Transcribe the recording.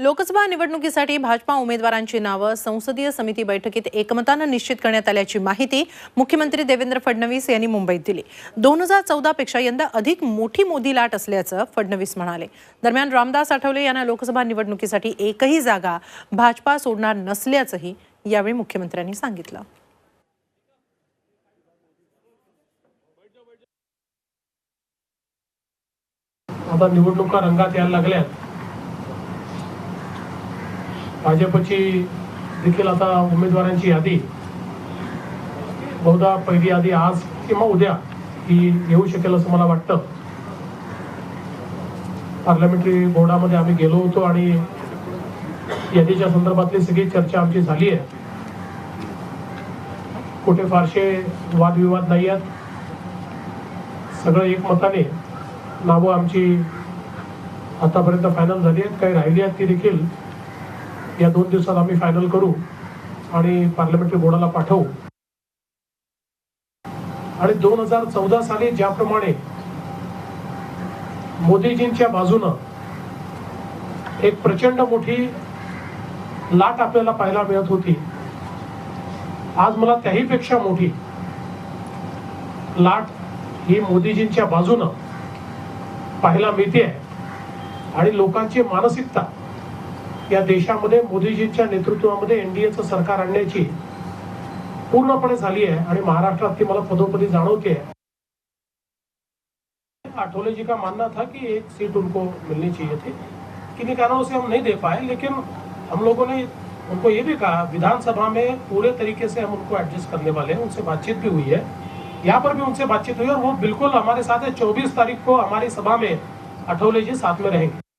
लोकसभा निवडणुकीसाठी भाजपा उमेदवारांची नावं संसदीय समिती बैठकीत एकमतानं निश्चित करण्यात आल्याची माहिती मुख्यमंत्री देवेंद्र फडणवीस यांनी मुंबईत दिली. दोन हजार चौदापेक्षा यंदा अधिक मोठी मोदी लाट असल्याचं फडणवीस म्हणाले. दरम्यान रामदास आठवले यांना लोकसभा निवडणुकीसाठी एकही जागा भाजपा सोडणार नसल्याचंही यावेळी मुख्यमंत्र्यांनी सांगितलं. आता निवडणुका रंगात यायला लागल्या भाजपची देखील आता उमेदवारांची यादी. बहुधा पहिली यादी आज किंवा उद्या ही येऊ शकेल असं मला वाटतं. पार्लमेंटरी बोर्डामध्ये आम्ही गेलो होतो आणि यादीच्या संदर्भातली सगळी चर्चा आमची झाली आहे. कुठे फारसे वादविवाद नाही आहेत. सगळं एकमताने नावं आमची आतापर्यंत फायनल झाली आहेत. काही राहिली आहेत ती देखील या दोन दिवसात आम्ही फायनल करू आणि पार्लमेंटरी बोर्डाला पाठवू. आणि दोन हजार चौदा साली ज्याप्रमाणे मोदीजींच्या बाजूनं एक प्रचंड मोठी लाट आपल्याला पाहायला मिळत होती. आज मला त्याहीपेक्षा मोठी लाट ही मोदीजींच्या बाजूनं पाहायला मिळते आणि लोकांची मानसिकता या देशामध्ये मोदीजींच्या नेतृत्वामध्ये एनडीएचं सरकार आणण्याची पूर्णपणे झाली है आणि महाराष्ट्रात ती मला पदोपदी जाणवते आठवले जी का मानना था कि एक सीट उनको मिलनी चाहिए थी. किन्हीं कारणों से हम नहीं दे पाए, लेकिन हम लोगों ने उनको ये भी कहा, विधानसभा में पूरे तरीके से हम उनको एडजस्ट करने वाले हैं, उनसे बातचीत भी हुई है। यहाँ पर भी उनसे बातचीत हुई और वो बिल्कुल हमारे साथ है। चौबीस तारीख को हमारी सभा में अठौले जी साथ में रहेंगे।